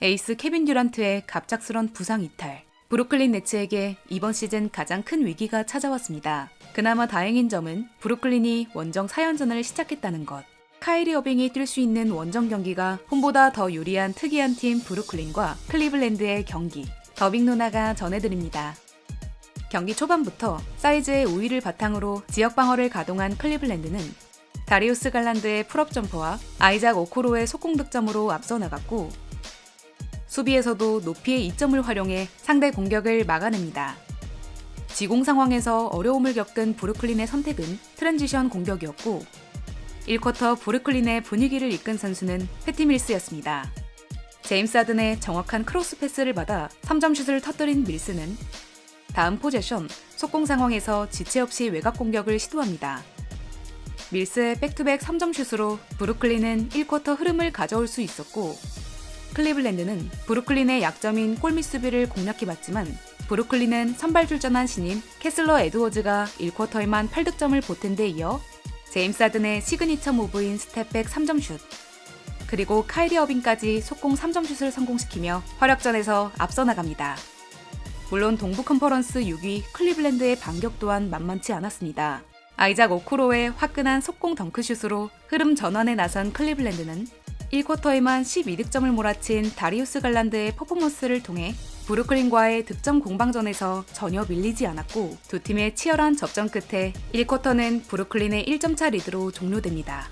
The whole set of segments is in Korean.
에이스 케빈 듀란트의 갑작스런 부상 이탈. 브루클린 네츠에게 이번 시즌 가장 큰 위기가 찾아왔습니다. 그나마 다행인 점은 브루클린이 원정 4연전을 시작했다는 것. 카이리 어빙이 뛸 수 있는 원정 경기가 홈보다 더 유리한 특이한 팀 브루클린과 클리블랜드의 경기. 더빙 누나가 전해드립니다. 경기 초반부터 사이즈의 우위를 바탕으로 지역 방어를 가동한 클리블랜드는 다리우스 갈란드의 풀업 점퍼와 아이작 오코로의 속공 득점으로 앞서 나갔고 수비에서도 높이의 이점을 활용해 상대 공격을 막아냅니다. 지공 상황에서 어려움을 겪은 브루클린의 선택은 트랜지션 공격이었고 1쿼터 브루클린의 분위기를 이끈 선수는 패티 밀스였습니다. 제임스 하든의 정확한 크로스 패스를 받아 3점 슛을 터뜨린 밀스는 다음 포제션 속공 상황에서 지체 없이 외곽 공격을 시도합니다. 밀스의 백투백 3점 슛으로 브루클린은 1쿼터 흐름을 가져올 수 있었고 클리블랜드는 브루클린의 약점인 골밑 수비를 공략해 봤지만 브루클린은 선발 출전한 신인 캐슬러 에드워즈가 1쿼터에만 8득점을 보탠 데 이어 제임스 하든의 시그니처 무브인 스텝백 3점 슛 그리고 카이리 어빙까지 속공 3점 슛을 성공시키며 활약전에서 앞서 나갑니다. 물론 동부 컨퍼런스 6위 클리블랜드의 반격 또한 만만치 않았습니다. 아이작 오쿠로의 화끈한 속공 덩크슛으로 흐름 전환에 나선 클리블랜드는 1쿼터에만 12득점을 몰아친 다리우스 갈란드의 퍼포먼스를 통해 브루클린과의 득점 공방전에서 전혀 밀리지 않았고 두 팀의 치열한 접전 끝에 1쿼터는 브루클린의 1점차 리드로 종료됩니다.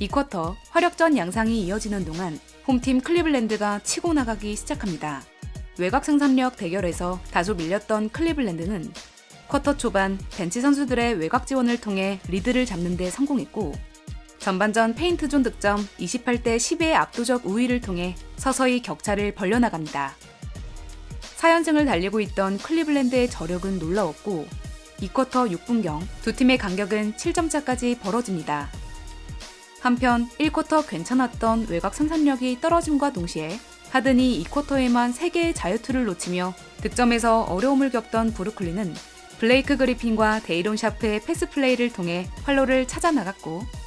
2쿼터 화력전 양상이 이어지는 동안 홈팀 클리블랜드가 치고 나가기 시작합니다. 외곽 생산력 대결에서 다소 밀렸던 클리블랜드는 쿼터 초반 벤치 선수들의 외곽 지원을 통해 리드를 잡는 데 성공했고 전반전 페인트존 득점 28대 10의 압도적 우위를 통해 서서히 격차를 벌려나갑니다. 4연승을 달리고 있던 클리블랜드의 저력은 놀라웠고 2쿼터 6분경 두 팀의 간격은 7점 차까지 벌어집니다. 한편 1쿼터 괜찮았던 외곽 생산력이 떨어짐과 동시에 하든이 2쿼터에만 3개의 자유투를 놓치며 득점에서 어려움을 겪던 브루클린은 블레이크 그리핀과 데이론 샤프의 패스 플레이를 통해 활로를 찾아 나갔고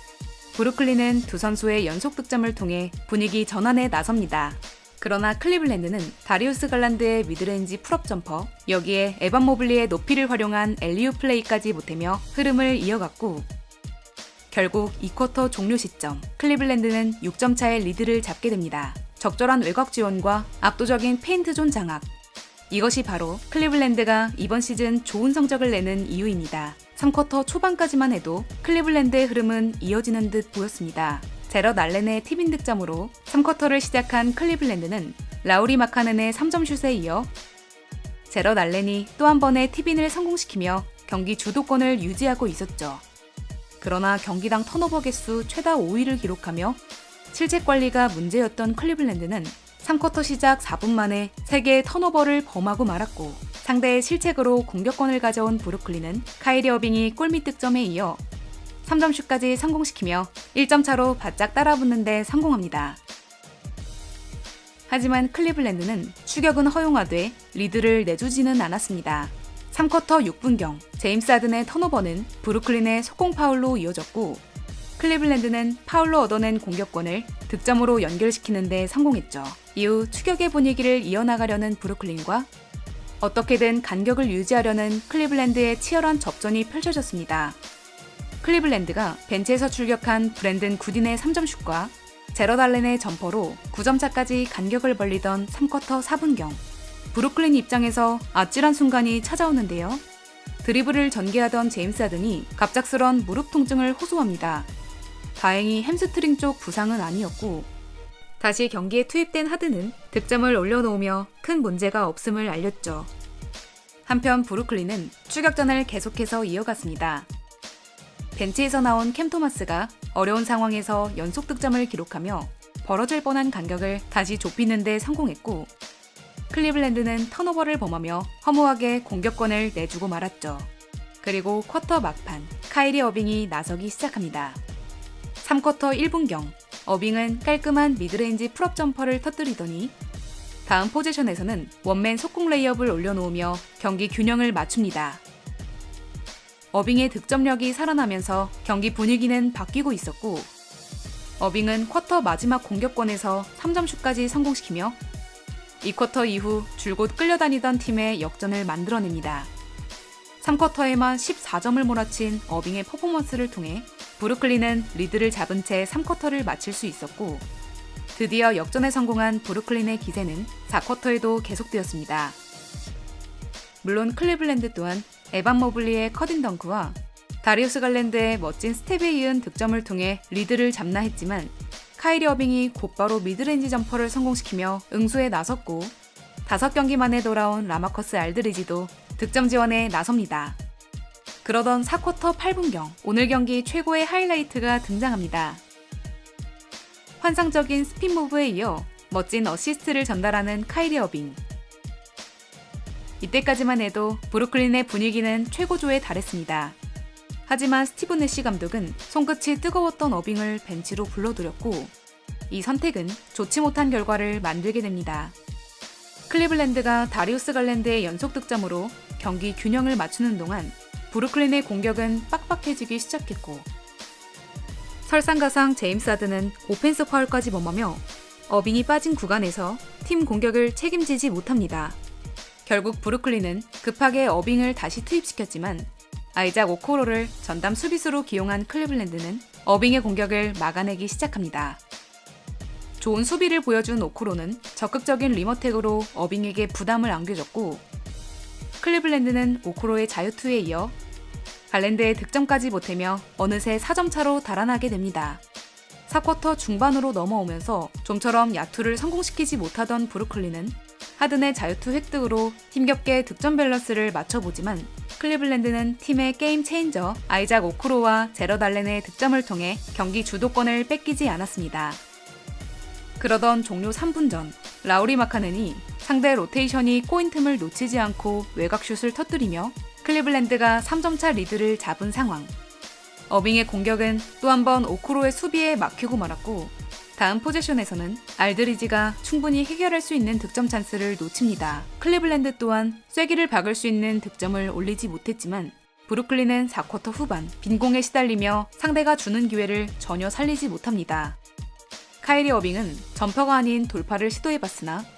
브루클린은 두 선수의 연속 득점을 통해 분위기 전환에 나섭니다. 그러나 클리블랜드는 다리우스 갈란드의 미드레인지 풀업 점퍼, 여기에 에반 모블리의 높이를 활용한 엘리우 플레이까지 보태며 흐름을 이어갔고 결국 2쿼터 종료 시점 클리블랜드는 6점 차의 리드를 잡게 됩니다. 적절한 외곽 지원과 압도적인 페인트 존 장악. 이것이 바로 클리블랜드가 이번 시즌 좋은 성적을 내는 이유입니다. 3쿼터 초반까지만 해도 클리블랜드의 흐름은 이어지는 듯 보였습니다. 제럿 알렌의 티빈 득점으로 3쿼터를 시작한 클리블랜드는 라우리 마카넨의 3점 슛에 이어 제럿 알렌이 또 한 번의 티빈을 성공시키며 경기 주도권을 유지하고 있었죠. 그러나 경기당 턴오버 개수 최다 5위를 기록하며 실책 관리가 문제였던 클리블랜드는 3쿼터 시작 4분 만에 3개의 턴오버를 범하고 말았고 상대의 실책으로 공격권을 가져온 브루클린은 카이리 어빙이 골밑 득점에 이어 3점슛까지 성공시키며 1점 차로 바짝 따라붙는 데 성공합니다. 하지만 클리블랜드는 추격은 허용하되 리드를 내주지는 않았습니다. 3쿼터 6분경 제임스 하든의 턴오버는 브루클린의 속공 파울로 이어졌고 클리블랜드는 파울로 얻어낸 공격권을 득점으로 연결시키는 데 성공했죠. 이후 추격의 분위기를 이어나가려는 브루클린과 어떻게든 간격을 유지하려는 클리블랜드의 치열한 접전이 펼쳐졌습니다. 클리블랜드가 벤치에서 출격한 브랜든 구딘의 3점슛과 제러 달렌의 점퍼로 9점 차까지 간격을 벌리던 3쿼터 4분경 브루클린 입장에서 아찔한 순간이 찾아오는데요. 드리블을 전개하던 제임스 하든이 갑작스런 무릎 통증을 호소합니다. 다행히 햄스트링 쪽 부상은 아니었고 다시 경기에 투입된 하든은 득점을 올려놓으며 큰 문제가 없음을 알렸죠. 한편 브루클린은 추격전을 계속해서 이어갔습니다. 벤치에서 나온 캠 토마스가 어려운 상황에서 연속 득점을 기록하며 벌어질 뻔한 간격을 다시 좁히는 데 성공했고 클리블랜드는 턴오버를 범하며 허무하게 공격권을 내주고 말았죠. 그리고 쿼터 막판 카이리 어빙이 나서기 시작합니다. 3쿼터 1분경 어빙은 깔끔한 미드레인지 풀업 점퍼를 터뜨리더니 다음 포지션에서는 원맨 속공 레이업을 올려놓으며 경기 균형을 맞춥니다. 어빙의 득점력이 살아나면서 경기 분위기는 바뀌고 있었고 어빙은 쿼터 마지막 공격권에서 3점슛까지 성공시키며 이 쿼터 이후 줄곧 끌려다니던 팀의 역전을 만들어냅니다. 3쿼터에만 14점을 몰아친 어빙의 퍼포먼스를 통해 브루클린은 리드를 잡은 채 3쿼터를 마칠 수 있었고 드디어 역전에 성공한 브루클린의 기세는 4쿼터에도 계속되었습니다. 물론 클리블랜드 또한 에반 모블리의 커딘 덩크와 다리우스 갈랜드의 멋진 스텝에 이은 득점을 통해 리드를 잡나 했지만 카이리 어빙이 곧바로 미드레인지 점퍼를 성공시키며 응수에 나섰고 다섯 경기 만에 돌아온 라마커스 알드리지도 득점 지원에 나섭니다. 그러던 4쿼터 8분경 오늘 경기 최고의 하이라이트가 등장합니다. 환상적인 스핀 무브에 이어 멋진 어시스트를 전달하는 카이리 어빙. 이때까지만 해도 브루클린의 분위기는 최고조에 달했습니다. 하지만 스티븐 내시 감독은 손끝이 뜨거웠던 어빙을 벤치로 불러들였고 이 선택은 좋지 못한 결과를 만들게 됩니다. 클리블랜드가 다리우스 갈랜드의 연속 득점으로 경기 균형을 맞추는 동안 브루클린의 공격은 빡빡해지기 시작했고 설상가상 제임스 하드는 오펜스 파울까지 범하며 어빙이 빠진 구간에서 팀 공격을 책임지지 못합니다. 결국 브루클린은 급하게 어빙을 다시 투입시켰지만 아이작 오코로를 전담 수비수로 기용한 클리블랜드는 어빙의 공격을 막아내기 시작합니다. 좋은 수비를 보여준 오코로는 적극적인 리머텍으로 어빙에게 부담을 안겨줬고 클리블랜드는 오코로의 자유투에 이어 갈랜드의 득점까지 보태며 어느새 4점 차로 달아나게 됩니다. 4쿼터 중반으로 넘어오면서 좀처럼 야투를 성공시키지 못하던 브루클린은 하든의 자유투 획득으로 힘겹게 득점 밸런스를 맞춰보지만 클리블랜드는 팀의 게임 체인저 아이작 오크로와 제러 달렌의 득점을 통해 경기 주도권을 뺏기지 않았습니다. 그러던 종료 3분 전 라우리 마카넨이 상대 로테이션이 꼬인 틈을 놓치지 않고 외곽슛을 터뜨리며 클리블랜드가 3점차 리드를 잡은 상황. 어빙의 공격은 또 한 번 오크로의 수비에 막히고 말았고 다음 포제션에서는 알드리지가 충분히 해결할 수 있는 득점 찬스를 놓칩니다. 클리블랜드 또한 쐐기를 박을 수 있는 득점을 올리지 못했지만 브루클린은 4쿼터 후반 빈공에 시달리며 상대가 주는 기회를 전혀 살리지 못합니다. 카이리 어빙은 점퍼가 아닌 돌파를 시도해봤으나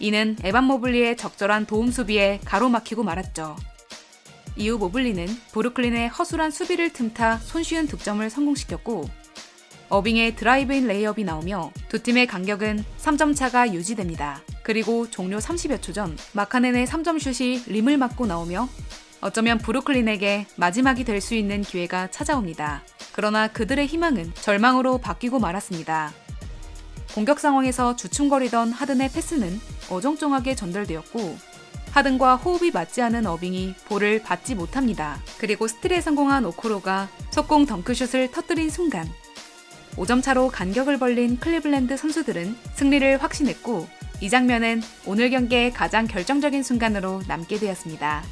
이는 에반 모블리의 적절한 도움 수비에 가로막히고 말았죠. 이후 모블리는 브루클린의 허술한 수비를 틈타 손쉬운 득점을 성공시켰고 어빙의 드라이브인 레이업이 나오며 두 팀의 간격은 3점 차가 유지됩니다. 그리고 종료 30여 초 전 마카넨의 3점 슛이 림을 맞고 나오며 어쩌면 브루클린에게 마지막이 될 수 있는 기회가 찾아옵니다. 그러나 그들의 희망은 절망으로 바뀌고 말았습니다. 공격 상황에서 주춤거리던 하든의 패스는 어정쩡하게 전달되었고 하든과 호흡이 맞지 않은 어빙이 볼을 받지 못합니다. 그리고 스틸에 성공한 오코로가 속공 덩크슛을 터뜨린 순간 5점 차로 간격을 벌린 클리블랜드 선수들은 승리를 확신했고 이 장면은 오늘 경기의 가장 결정적인 순간으로 남게 되었습니다.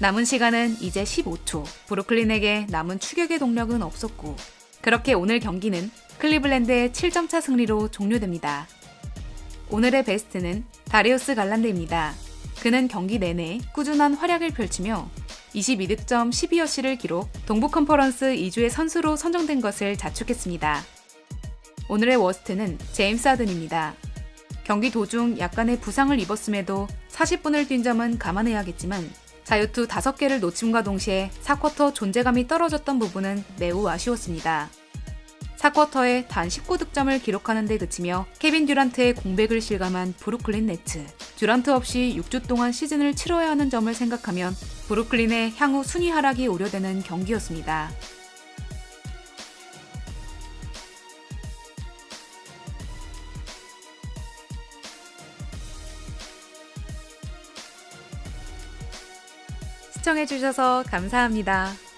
남은 시간은 이제 15초. 브루클린에게 남은 추격의 동력은 없었고 그렇게 오늘 경기는 클리블랜드의 7점차 승리로 종료됩니다. 오늘의 베스트는 다리우스 갈란드입니다. 그는 경기 내내 꾸준한 활약을 펼치며 22득점 12어시를 기록 동부 컨퍼런스 2주의 선수로 선정된 것을 자축했습니다. 오늘의 워스트는 제임스 하든입니다. 경기 도중 약간의 부상을 입었음에도 40분을 뛴 점은 감안해야겠지만 자유투 5개를 놓침과 동시에 4쿼터 존재감이 떨어졌던 부분은 매우 아쉬웠습니다. 4쿼터에 단 19득점을 기록하는 데 그치며 케빈 듀란트의 공백을 실감한 브루클린 네츠. 듀란트 없이 6주 동안 시즌을 치러야 하는 점을 생각하면 브루클린의 향후 순위 하락이 우려되는 경기였습니다. 시청해주셔서 감사합니다.